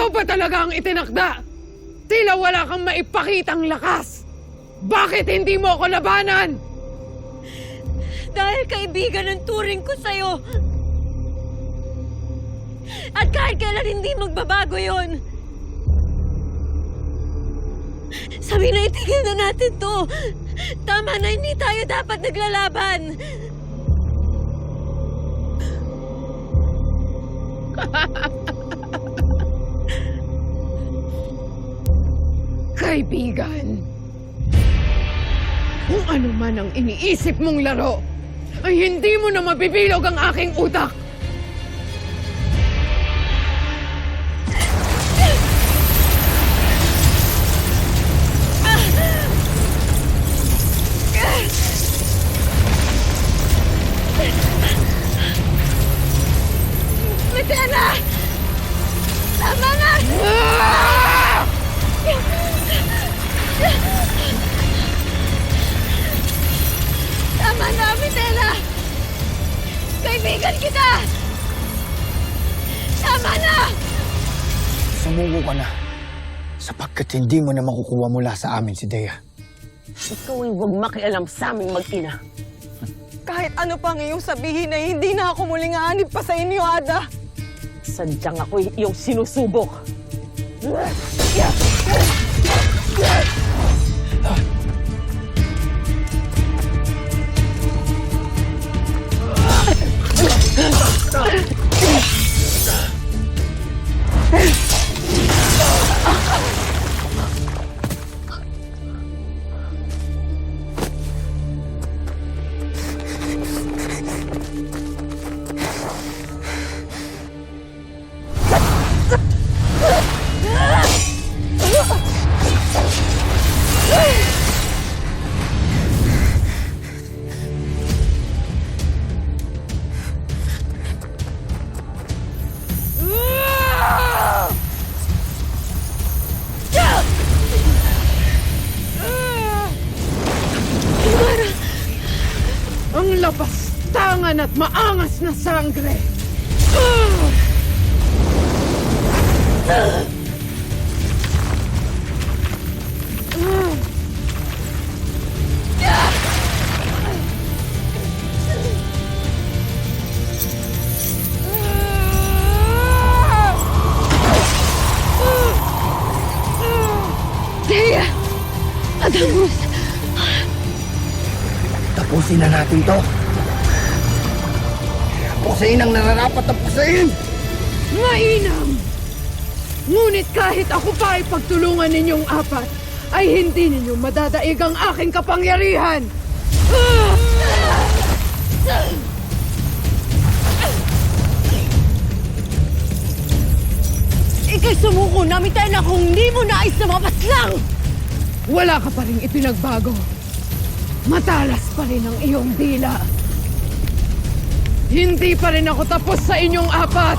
ikaw ba talaga ang itinakda? Tila wala kang maipakitang lakas. Bakit hindi mo ako labanan? Dahil kaibigan ang turing ko sa'yo. At kahit kailan hindi magbabago yon. Sabi na itigil na natin to. Tama na hindi tayo dapat naglalaban. Kaibigan. Kung ano man ang iniisip mong laro, ay hindi mo na mabibilog ang aking utak. Tama na, Mitela! Kaibigan kita! Tama na! Sumuko ka na. Sapagkat hindi mo na makukuha mula sa amin si Dea. Ikaw ay huwag makialam sa aming mag-ina. Kahit ano pang iyong sabihin ay hindi na ako muling aanib pa sa inyo, Ada. Sadyang ako'y iyong sinusubok. Ang lapastangan at maangas na sangre. Tapusin na natin to. Tapusin ang nararapat tapusin! Mainam! Ngunit kahit ako pa ay pagtulungan ninyong apat, ay hindi ninyo madadaig ang aking kapangyarihan! Ika'y sumuko na, Mitela, kung hindi mo nais na mapaslang! Wala ka pa rin ipinagbago. Matalas pa rin ang iyong dila. Hindi pa rin ako tapos sa inyong apat.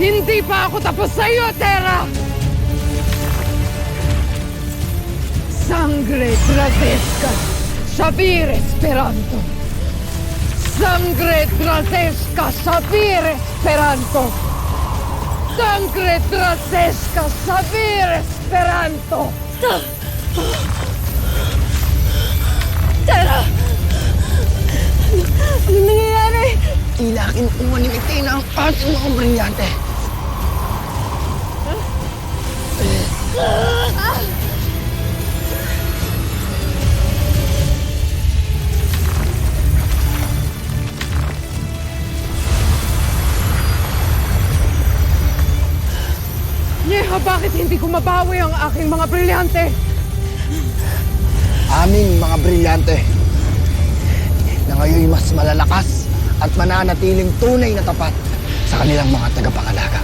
Hindi pa ako tapos sa iyo, Terra! Sangre Drazesca, Sabir Esperanto. Sangre Drazesca, Sabir Esperanto. Sangre Drazesca, Sabir Esperanto. Tara! Ano nangyayari? Tila kinukuha ni Mitina ang ating mga brilyante. Neha, bakit hindi ko mabawi ang aking mga brilyante? Aming mga brilyante na ngayon mas malalakas at mananatiling tunay na tapat sa kanilang mga tagapangalaga.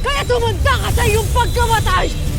Kaya tumanda ka sa iyong pagkamatay!